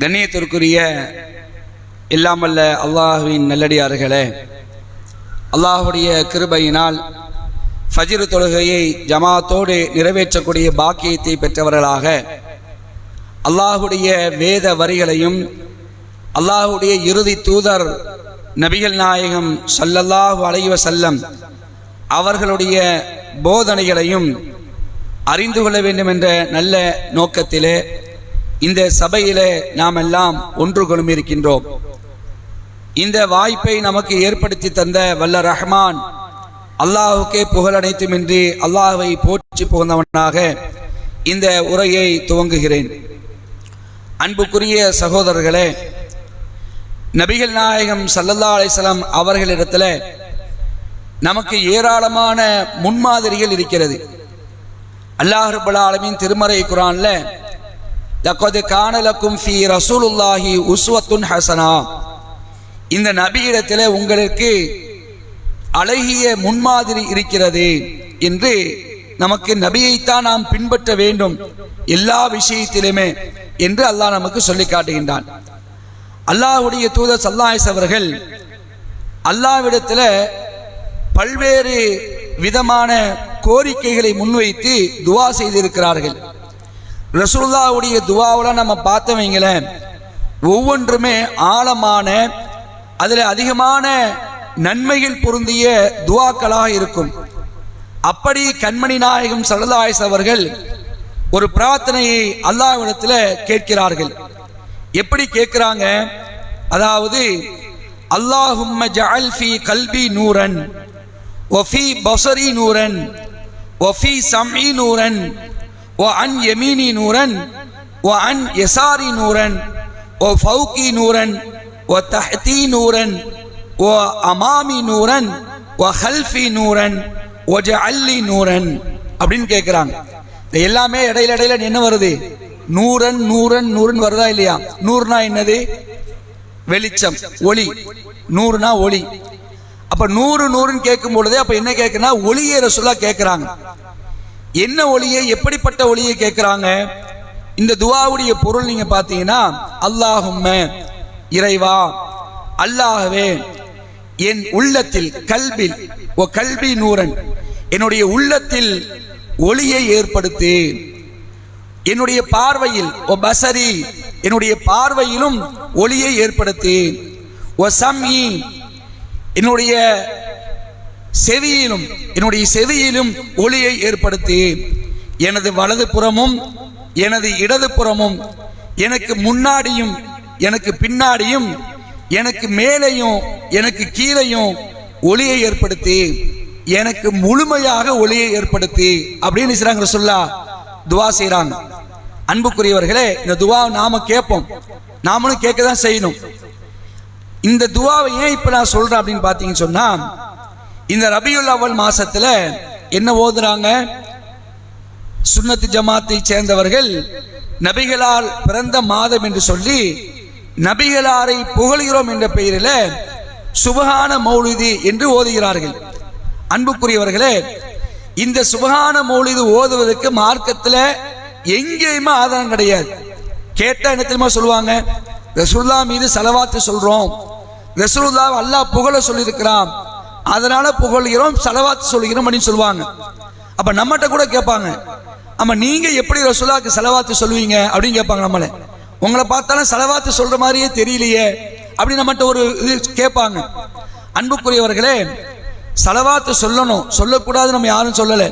கண்ணியத்திற்குரிய இல்லாமல்ல அல்லாஹுவின் நல்லடியார்களே அல்லாஹுடைய கிருபையினால் ஃபஜிரு தொழுகையை ஜமாத்தோடு நிறைவேற்றக்கூடிய பாக்கியத்தை பெற்றவர்களாக அல்லாஹுடைய வேத வரிகளையும் அல்லாஹுடைய இறுதி தூதர் நபிகள் நாயகம் சல்லல்லாஹு அலைவ செல்லம் அவர்களுடைய போதனைகளையும் அறிந்து கொள்ள வேண்டும் என்ற நல்ல நோக்கத்திலே இந்த சபையிலே நாம் எல்லாம் ஒன்று கொழும்பிருக்கின்றோம். இந்த வாய்ப்பை நமக்கு ஏற்படுத்தி தந்த வல்ல ரஹ்மான் அல்லாஹுக்கே புகழனைத்துமின்றி அல்லாஹுவை போற்றி புகழ்ந்தவனாக இந்த உரையை துவங்குகிறேன். அன்புக்குரிய சகோதரர்களே நபிகள் நாயகம் சல்லல்லா அலிஸ்லாம் அவர்களிடத்தில் நமக்கு ஏராளமான முன்மாதிரிகள் இருக்கிறது. அல்லாஹ் ரபுல் ஆலமின் திருமறை குரான்ல லக்கது காணலக்கும் ஃபி ரசூலுல்லாஹி உஸ்வத்துன் ஹசனா இந்த நபியிடத்தில் உங்களுக்கு அழகிய முன்மாதிரி இருக்கிறது என்று நமக்கு நபியைத்தான் நாம் பின்பற்ற வேண்டும் எல்லா விஷயத்திலுமே என்று அல்லாஹ் நமக்கு சொல்லி காட்டுகின்றான். அல்லாஹுடைய தூதர் சல்லாஹ் அவர்கள் அல்லாவிடத்தில் பல்வேறு விதமான கோரிக்கைகளை முன்வைத்து துவா செய்திருக்கிறார்கள். ரசூல்லாவுடைய துவாவில் நம்ம பார்த்தவங்களேன் ஒவ்வொன்றுமே ஆழமான அதில் அதிகமான நன்மைகள் பொருந்திய துவாக்களாக இருக்கும். அப்படி கண்மணி நாயகம் சரதாயஸ் அவர்கள் ஒரு பிரார்த்தனையை அல்லாஹ்விடத்தில் கேட்கிறார்கள். எப்படி கேட்கிறாங்க? அதாவது அல்லாஹும்ம ஜஅல் ஃபி கல்பி நூரன் ஒஃபி பசரி நூரன் ஒஃபி சம்இ நூரன் وعن يميني نورا وعن يساري نورا وفوقي نورا وتحتي نورا وأمامي نورا وخلفي نورا وجعل لي نورا அப்படின்னு கேட்குறாங்க இது எல்லாமே இடையில இடையில என்ன வருது நூறன் நூறன் நூறன் வருதா இல்லையா நூறுனா என்னது வெளிச்சம் ஒளி நூறுனா ஒளி அப்ப நூறு நூறுன்னு கேட்கும் பொழுது அப்ப என்ன கேட்குன்னா ஒளியை ரசுல்லா கேட்குறாங்க என்ன ஒளியை எப்படிப்பட்ட ஒளியை கேட்கிறாங்க? இந்த துவாவுடைய பொருள் நீங்க பார்த்தீங்கன்னா அல்லாஹும்ம இறைவா அல்லாஹவே என் உள்ளத்தில் கல்வில் ஓ கல்வி நூரன் என்னுடைய உள்ளத்தில் ஒளியை ஏற்படுத்து என்னுடைய பார்வையில் ஓ பசரி என்னுடைய பார்வையிலும் ஒளியை ஏற்படுத்து ஓ சம்இ என்னுடைய செவியிலும் என்னுடைய செவியிலும் ஒளியை ஏற்படுத்தி எனது வலது புறமும் எனது இடது புறமும் எனக்கு முன்னாடியும் எனக்கு பின்னாடியும் எனக்கு மேலேயும் எனக்கு கீழையும் ஒளியை ஏற்படுத்தி எனக்கு முழுமையாக ஒளியை ஏற்படுத்தி அப்படின்னு செய்றாங்க சொல்லா துவா செய்கிறாங்க அன்புக்குரியவர்களே இந்த துவா நாம கேட்போம். நாமளும் கேட்க தான் செய்யணும். இந்த துவாவை ஏன் இப்போ நான் சொல்கிறேன் அப்படின்னு பார்த்தீங்கன்னு சொன்னால் இந்த ரபியுல் அவல் மாசத்துல என்ன ஓதுறாங்க? சுன்னத்து ஜமாத்தை சேர்ந்தவர்கள் நபிகளால் பிறந்த மாதம் என்று சொல்லி நபிகளாரை புகழ்கிறோம் என்ற பெயரில் சுபகான மௌலிதி என்று ஓதுகிறார்கள். அன்புக்குரியவர்களே இந்த சுபகான மௌலிது ஓதுவதற்கு மார்க்கத்தில் எங்கேயுமே ஆதாரம் கிடையாது. கேட்டால் என்ன தெரியுமா சொல்லுவாங்க? ரசூல்லா மீது செலவாத்து சொல்றோம். ரசூல்லா அல்லாஹ் புகழ சொல்லியிருக்கிறான். அதனால புகழ்கிறோம் செலவாத்து சொல்கிறோம் அப்படின்னு சொல்லுவாங்க. அப்ப நம்மகிட்ட கூட கேட்பாங்க. ஆமா நீங்க எப்படி ரசுல்லாக்கு செலவாத்து சொல்லுவீங்க அப்படின்னு கேட்பாங்க நம்மள. உங்களை பார்த்தாலும் செலவாத்து சொல்ற மாதிரியே தெரியலையே அப்படி நம்மகிட்ட ஒரு இது கேட்பாங்க. அன்புக்குரியவர்களே செலவாத்து சொல்லணும். சொல்லக்கூடாது நம்ம யாரும் சொல்லல.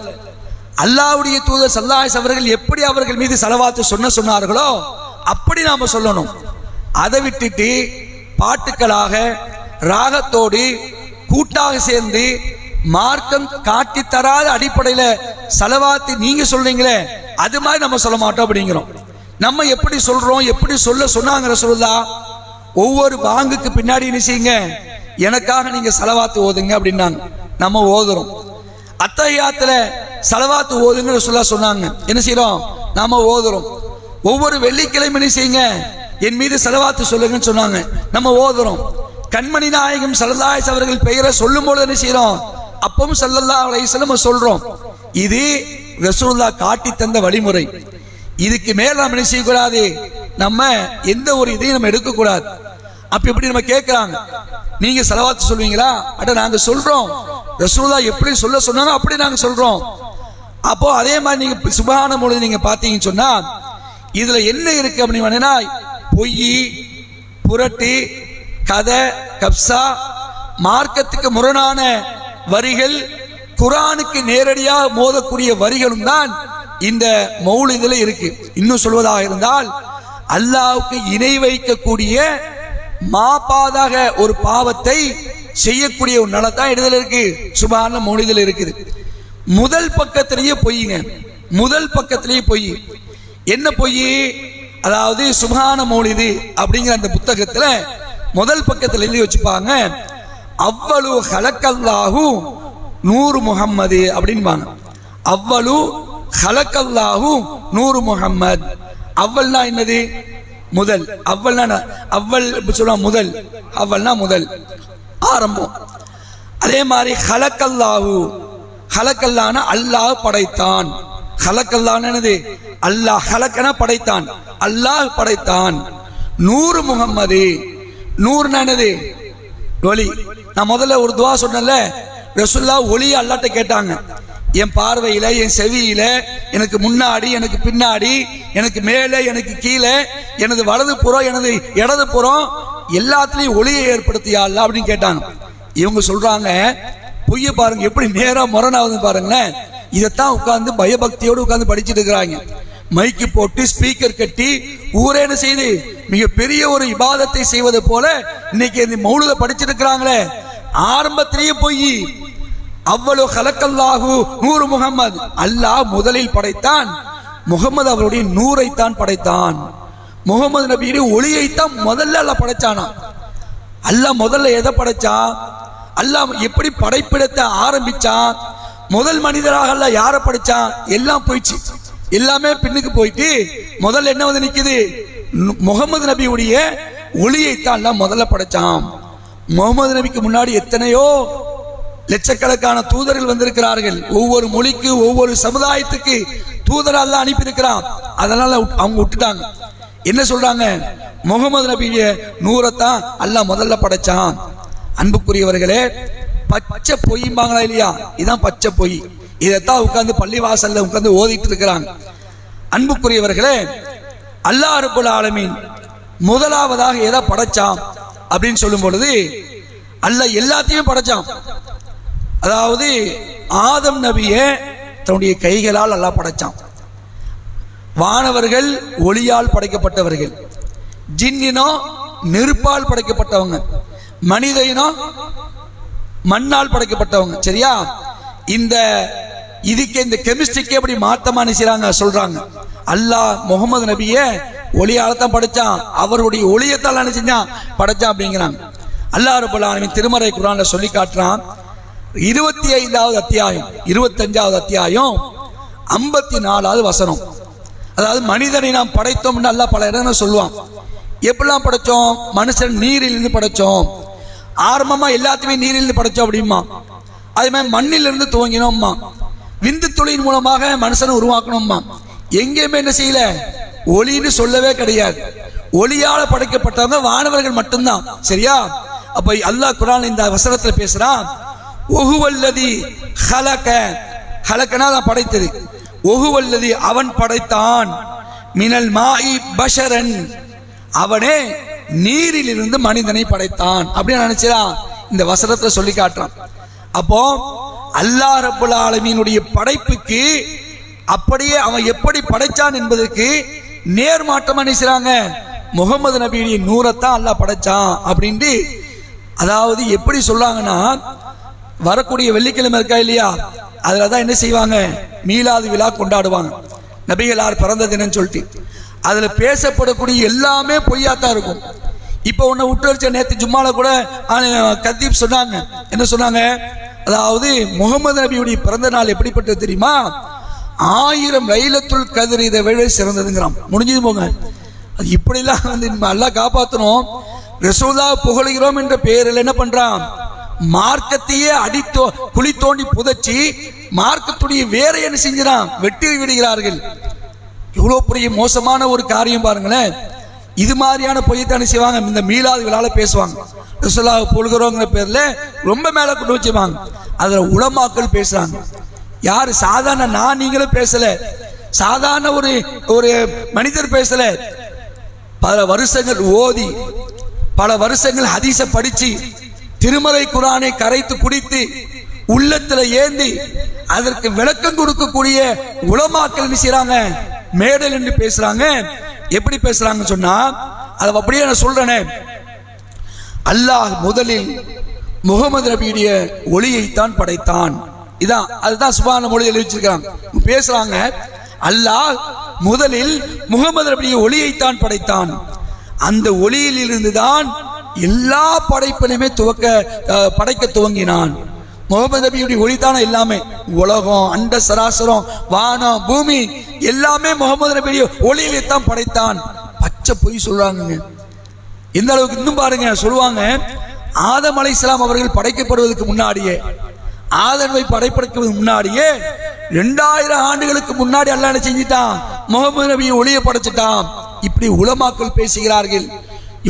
அல்லாவுடைய தூதர் சல்லாஸ் அவர்கள் எப்படி அவர்கள் மீது செலவாத்து சொன்ன சொன்னார்களோ அப்படி நாம சொல்லணும். அதை விட்டுட்டு பாட்டுக்களாக ராகத்தோடு கூட்டாக சேர்ந்து மார்க்கம் காட்டி தராத அடிப்படையில செலவாத்து நீங்க சொல்றீங்களே அது மாதிரி நம்ம சொல்ல மாட்டோம் அப்படிங்கிறோம். நம்ம எப்படி சொல்றோம் எப்படி சொல்ல சொன்னாங்கிற சொல்லுதா ஒவ்வொரு பாங்குக்கு பின்னாடி என்ன செய்யுங்க? எனக்காக நீங்க செலவாத்து ஓதுங்க அப்படின்னாங்க. நம்ம ஓதுறோம். அத்தகையாத்துல செலவாத்து ஓதுங்க சொல்ல சொன்னாங்க. என்ன செய்யறோம் நாம ஓதுறோம். ஒவ்வொரு வெள்ளிக்கிழமை என்ன செய்யுங்க? என் மீது செலவாத்து சொல்லுங்கன்னு சொன்னாங்க. நம்ம ஓதுறோம். கண்மணி நாயகம் சல்லல்லாஹ் அவர்கள் பெயரை சொல்லும் பொழுது என்ன செய்யறோம்? அப்பவும் சல்லல்லா அலைஹி சொல்றோம். இது ரசூல்லா காட்டி தந்த வழிமுறை. இதுக்கு மேல நம்ம என்ன செய்யக்கூடாது? நம்ம எந்த ஒரு இதையும் நம்ம எடுக்கக்கூடாது. அப்ப இப்படி நம்ம கேட்கிறாங்க நீங்க செலவாத்து சொல்வீங்களா? அட நாங்க சொல்றோம். ரசூல்லா எப்படி சொல்ல சொன்னாங்க அப்படி நாங்க சொல்றோம். அப்போ அதே மாதிரி நீங்க சுபகான பொழுது நீங்க பாத்தீங்கன்னு சொன்னா இதுல என்ன இருக்கு அப்படின்னு பொய் புரட்டு கதை கப்சா மார்க்கத்துக்கு முரணான வரிகள் குரானுக்கு நேரடியாக மோதக்கூடிய வரிகளும் தான் இந்த மௌலிதில் இருக்கு. இன்னும் சொல்வதாக இருந்தால் அல்லாவுக்கு இணை வைக்கக்கூடிய மாப்பாதாக ஒரு பாவத்தை செய்யக்கூடிய ஒரு நலத்தான் இடத்துல இருக்கு. சுபான மௌலிதில் இருக்குது. முதல் பக்கத்திலேயே பொய்யுங்க முதல் பக்கத்திலேயே பொய். என்ன பொய்? அதாவது சுபான மௌலிது அப்படிங்கிற அந்த புத்தகத்தில் முதல் பக்கத்தில் எழுதி வச்சுப்பாங்க. அவ்வளவு ஹலக்கல்லாஹு நூறு முகம்மது அப்படின்பாங்க. அவ்வளவு ஹலக்கல்லாஹு நூறு முகம்மது அவ்வள்னா என்னது? முதல். அவ்வள்னா அவ்வள் இப்படி சொல்லுவாங்க முதல். அவ்வள்னா முதல். ஆரம்பம். அதே மாதிரி ஹலக்கல்லாஹு. ஹலக்கல்லான அல்லாஹ் படைத்தான். ஹலக்கல்லான என்னது? அல்லாஹ் ஹலக்கன படைத்தான். அல்லாஹ் படைத்தான். நூறு முகம்மது நூறுனா என்னது ஒளி. நான் முதல்ல ஒரு துவா சொன்னேன்ல ரசுல்லா ஒளி அல்லாட்ட கேட்டாங்க. என் பார்வையில என் செவியில எனக்கு முன்னாடி எனக்கு பின்னாடி எனக்கு மேலே எனக்கு கீழே எனது வலது புறம் எனது இடது புறம் எல்லாத்துலேயும் ஒளியை ஏற்படுத்தியா அல்ல அப்படின்னு கேட்டாங்க. இவங்க சொல்றாங்க பொய்ய பாருங்க எப்படி நேரா முரணாவது பாருங்களேன். இதைத்தான் உட்காந்து பயபக்தியோடு உட்காந்து படிச்சுட்டு இருக்கிறாங்க. மைக்கு போட்டு ஸ்பீக்கர் கட்டி ஊரே என்ன செய்து மிகப்பெரிய ஒரு இபாதத்தை செய்வது போல இன்னைக்கு இந்த மௌலுத படிச்சிருக்கிறாங்களே. ஆரம்பத்திலேயே போய் அவ்வளவு கலக்கல்லாகு நூறு முகம்மது. அல்லாஹ் முதலில் படைத்தான். முகமது அவருடைய நூறைத்தான் படைத்தான். முகமது நபியுடைய ஒளியைத்தான் முதல்ல அல்ல படைச்சானா? அல்லாஹ் முதல்ல எதை படைச்சான் அல்லாஹ் எப்படி படைப்பிடத்தை ஆரம்பிச்சான் முதல் மனிதராக அல்ல யாரை படைச்சான் எல்லாம் போயிடுச்சு. எல்லாமே பின்னுக்கு போயிட்டு முதல்ல என்ன வந்து நிற்குது முகமது நபியுடைய ஒளியைத்தான் முதல்ல படைச்சான் முகமது நபிக்கு முன்னாடி எத்தனையோ லட்சக்கணக்கான தூதர்கள் வந்திருக்கிறார்கள். ஒவ்வொரு மொழிக்கு ஒவ்வொரு சமுதாயத்துக்கு தூதரால் தான் அனுப்பியிருக்கிறான். அதனால அவங்க விட்டுட்டாங்க. என்ன சொல்றாங்க? முகமது நபிய நூறத்தான் அல்லாஹ் முதல்ல படைச்சான். அன்புக்குரியவர்களே பச்சை பொய்ம்பாங்களா இல்லையா? இதான் பச்சை பொய். இதைத்தான் உட்கார்ந்து பள்ளி வாசல்ல உட்கார்ந்து ஓதிட்டு இருக்கிறாங்க அன்புக்குரியவர்களே அல்லா ரப்புல் ஆலமீன் முதலாவதாக எதை படைச்சான் அப்படின்னு சொல்லும் பொழுது அல்ல எல்லாத்தையும் படைச்சான். அதாவது ஆதம் நபியை தன்னுடைய கைகளால் அல்லா படைச்சான். வானவர்கள் ஒளியால் படைக்கப்பட்டவர்கள். ஜின்னினோ நெருப்பால் படைக்கப்பட்டவங்க. மனிதனோ மண்ணால் படைக்கப்பட்டவங்க. சரியா? இந்த இதுக்கு இந்த கெமிஸ்ட்ரிக்கு எப்படி மாத்தமா நினைச்சாங்க சொல்றாங்க. அல்லாஹ் முகமது நபிய ஒளியாலத்தான் படைச்சான். அவருடைய ஒளியத்தால் நினைச்சுதான் செஞ்சான்? படைச்சான் அப்படிங்கிறாங்க அல்லாஹ் ரபுல் திருமறை குரான்ல சொல்லி காட்டுறான். இருபத்தி ஐந்தாவது அத்தியாயம் இருபத்தஞ்சாவது அத்தியாயம் ஐம்பத்தி நாலாவது வசனம். அதாவது மனிதனை நாம் படைத்தோம்னு நல்லா பல இடங்கள் சொல்லுவான். எப்படிலாம் படைச்சோம்? மனுஷன் நீரிலிருந்து படைச்சோம். ஆரம்பமாக எல்லாத்தையுமே நீரிலிருந்து படைச்சோம் அப்படிமா அதே மாதிரி மண்ணிலிருந்து துவங்கினோம்மா. விந்து துளியின் மூலமாக மனுஷனை உருவாக்கணுமா எங்கேயுமே என்ன செய்யல? ஒளின்னு சொல்லவே கிடையாது. ஒளியால படைக்கப்பட்டவங்க வானவர்கள் மட்டும்தான். சரியா? அப்ப அல்லாஹ் குரான் இந்த வசனத்துல பேசுறான் ஒகுவல்லதி ஹலக. ஹலக்கனா தான் படைத்தது. ஒகுவல்லதி அவன் படைத்தான். மினல் மாயி பஷரன். அவனே நீரில் இருந்து மனிதனை படைத்தான். அப்படின்னு நினைச்சா இந்த வசனத்துல சொல்லி காட்டுறான். அப்போ அல்லாஹ் ரபுல் ஆலமீனுடைய படைப்புக்கு அப்படியே அவன் எப்படி படைச்சான் என்பதற்கு நேர்மாற்றமா நினைச்சாங்க முகமது நபியுடைய நூறத்தான் அல்லாஹ் படைச்சான் அப்படின்ட்டு அதாவது எப்படி சொல்றாங்கன்னா வரக்கூடிய வெள்ளிக்கிழமை இருக்கா இல்லையா? அதில் தான் என்ன செய்வாங்க? மீலாது விழா கொண்டாடுவாங்க. நபிகளார் பிறந்த தினம் சொல்லிட்டு. அதில் பேசப்படக்கூடிய எல்லாமே பொய்யாத்தான் இருக்கும். இப்போ உன்னை விட்டு வச்ச நேற்று ஜும்மாவில் கூட கத்தீப் சொன்னாங்க. என்ன சொன்னாங்க? அதாவது முகமது நபியுடைய பிறந்த நாள் எப்படிப்பட்டது தெரியுமா? ஆயிரம் லைலத்துள் கதிர் இதை விட சிறந்ததுங்கிறான். முடிஞ்சது போங்க. அது இப்படிலாம் வந்து நம்ம எல்லாம் காப்பாற்றணும் ரசூலா புகழுகிறோம் என்ற பெயரில் என்ன பண்றான்? மார்க்கத்தையே அடித்தோ குழி தோண்டி புதைச்சி மார்க்கத்துடைய வேற என்ன செஞ்சான் வெட்டி விடுகிறார்கள். எவ்வளோ பெரிய மோசமான ஒரு காரியம் பாருங்களேன். இது மாதிரியான பொய்யத்தானே செய்வாங்க. இந்த மீளாது விழால பேசுவாங்க. ரசூலா பொழுகிறோங்கிற பேர்ல ரொம்ப மேல கொண்டு வச்சுவாங்க அதில் உளமாக்கள் பேசுறாங்க. யாரு? சாதாரண நான் நீங்களும் பேசல. சாதாரண ஒரு ஒரு மனிதர் பேசல. பல வருஷங்கள் ஓதி பல வருஷங்கள் ஹதீஸ படிச்சு திருமலை குரானை கரைத்து குடித்து உள்ளத்துல ஏந்தி அதற்கு விளக்கம் கொடுக்கக்கூடிய உலமாக்கள் என்ன செய்றாங்க? மேடல் என்று பேசுறாங்க. எப்படி பேசுறாங்க சொன்னா அதை அப்படியே நான் சொல்றேனே. அல்லாஹ் முதலில் முகமது நபியுடைய ஒளியைத்தான் படைத்தான். இதான் அதுதான் சுபான மொழி எழுதி வச்சிருக்காங்க பேசுறாங்க அல்லாஹ் முதலில் முகமது நபியுடைய ஒளியைத்தான் படைத்தான். அந்த ஒளியில் இருந்துதான் எல்லா படைப்பிலுமே துவக்க படைக்க துவங்கினான். முகமது நபியுடைய ஒளி தானே எல்லாமே? உலகம் அண்ட சராசரம் வானம் பூமி எல்லாமே முகமது நபியுடைய ஒளியிலே தான் படைத்தான். பச்சை பொய் சொல்றாங்க. எந்த அளவுக்கு இன்னும் பாருங்க சொல்லுவாங்க ஆதம் அலைஹிஸ்ஸலாம் அவர்கள் படைக்கப்படுவதற்கு முன்னாடியே ஆதரவை படைப்படுவதற்கு முன்னாடியே ரெண்டாயிரம் ஆண்டுகளுக்கு முன்னாடி அல்ல என்ன செஞ்சிட்டான்? முகமது நபியை ஒளிய படைச்சிட்டான். இப்படி உலமாக்கள் பேசுகிறார்கள்.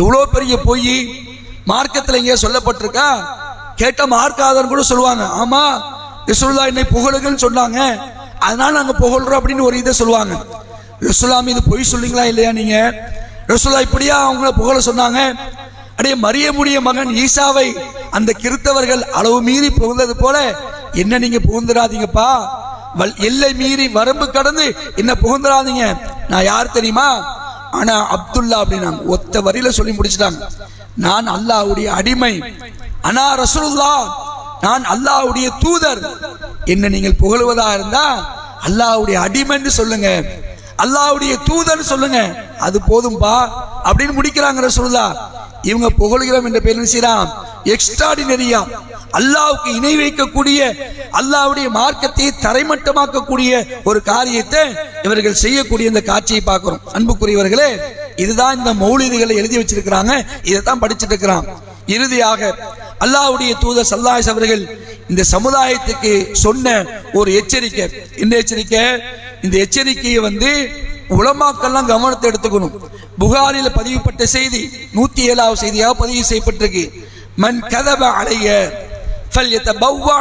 எவ்வளோ பெரிய பொய்? மார்க்கத்தில் இங்கே சொல்லப்பட்டிருக்கா கேட்ட மார்க்காதன் கூட சொல்லுவாங்க. ஆமா ரசூலுல்லா என்னை புகழுங்கன்னு சொன்னாங்க. அதனால நாங்க புகழ்றோம் அப்படின்னு ஒரு இதை சொல்லுவாங்க. ரசூலா மீது பொய் சொல்லிங்களா இல்லையா நீங்க? ரசுல்லா இப்படியா அவங்கள புகழ சொன்னாங்க. அடே மரியமுடைய மகன் ஈசாவை அந்த கிறித்தவர்கள் அளவு மீறி புகுந்தது போல என்ன நீங்க புகுந்துடாதீங்கப்பா வல் எல்லை மீறி வரம்பு கடந்து என்ன புகுந்துடாதீங்க நான் யார் தெரியுமா? ஆனா அப்துல்லா அப்படின்னாங்க. ஒத்த வரியில சொல்லி முடிச்சிட்டாங்க. நான் அல்லாஹ்வுடைய அடிமை. அனா ரசூலுல்லா நான் அல்லாஹ்வுடைய தூதர். என்ன நீங்கள் புகழுவதா இருந்தா அல்லாஹ்வுடைய அடிமைன்னு சொல்லுங்க. அல்லாஹ்வுடைய தூதர்னு சொல்லுங்க. அது போதும்பா அப்படின்னு முடிக்கிறாங்க ரசூலுல்லா. இவங்க புகழ்கிறோம் என்ற பேர் செய்யலாம் எக்ஸ்ட்ராடினரியா அல்லாவுக்கு இணை வைக்கக்கூடிய அல்லாவுடைய மார்க்கத்தை தரைமட்டமாக்கக்கூடிய ஒரு காரியத்தை இவர்கள் செய்யக்கூடிய இந்த காட்சியை பார்க்கிறோம். அன்புக்குரியவர்களே இதுதான் இந்த மௌலிதிகளை எழுதி வச்சிருக்கிறாங்க. இதைத்தான் படிச்சுட்டு இருக்கிறான். இறுதியாக அல்லாவுடைய தூதர் சல்லாஸ் அவர்கள் இந்த சமுதாயத்துக்கு சொன்ன ஒரு எச்சரிக்கை. இந்த எச்சரிக்கை? இந்த எச்சரிக்கையை வந்து உலமாக்கெல்லாம் கவனத்தை எடுத்துக்கணும். புகாரில் பதிவுப்பட்ட செய்தி நூத்தி ஏழாவது செய்தியாக பதிவு செய்யப்பட்டிருக்கு. மண் கதப அலைய ஃபல்யதபவ்வா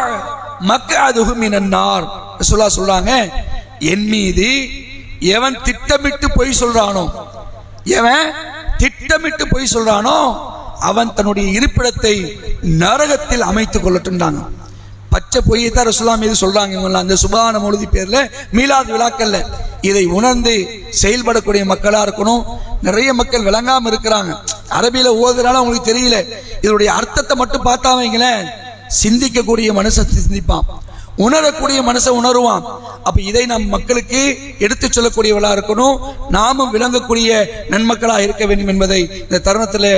மக்அதுஹு மினன் நார். சொல்றாங்க என் மீது எவன் திட்டமிட்டு பொய் சொல்றானோ? எவன் திட்டமிட்டு பொய் சொல்றானோ? அவன் தன்னுடைய இருப்பிடத்தை நரகத்தில் அமைத்துக் கொள்ளட்டும்டாங்க பச்சை பொய்யை தான் ரசுலாம் மீது சொல்றாங்க இவங்களாம் அந்த சுபான மொழி பேர்ல மீளாது விழாக்கல்ல இதை உணர்ந்து செயல்படக்கூடிய மக்களா இருக்கணும். நிறைய மக்கள் விளங்காம இருக்கிறாங்க. அரபியில ஓதுனால அவங்களுக்கு தெரியல. இதனுடைய அர்த்தத்தை மட்டும் பார்த்தா வைங்களேன் சிந்திக்கக்கூடிய மனுஷன் சிந்திப்பான். உணரக்கூடிய மனசை உணருவான். அப்ப இதை நம் மக்களுக்கு எடுத்துச் சொல்லக்கூடியவளா இருக்கணும். நாமும் விளங்கக்கூடிய நன்மக்களாக இருக்க வேண்டும் என்பதை இந்த தருணத்தில்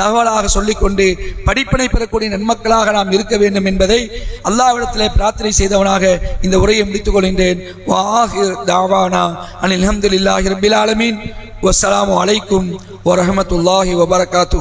தகவலாக சொல்லிக்கொண்டு படிப்பினை பெறக்கூடிய நன்மக்களாக நாம் இருக்க வேண்டும் என்பதை அல்லாவிடத்தில் பிரார்த்தனை செய்தவனாக இந்த உரையை முடித்துக் கொள்கின்றேன். தாவானா அனில் அஹமதுல்லாஹி ரபில் ஆலமீன். வஸ்ஸலாமு அலைக்கும் வரமத்துல்லாஹி வபரகாத்து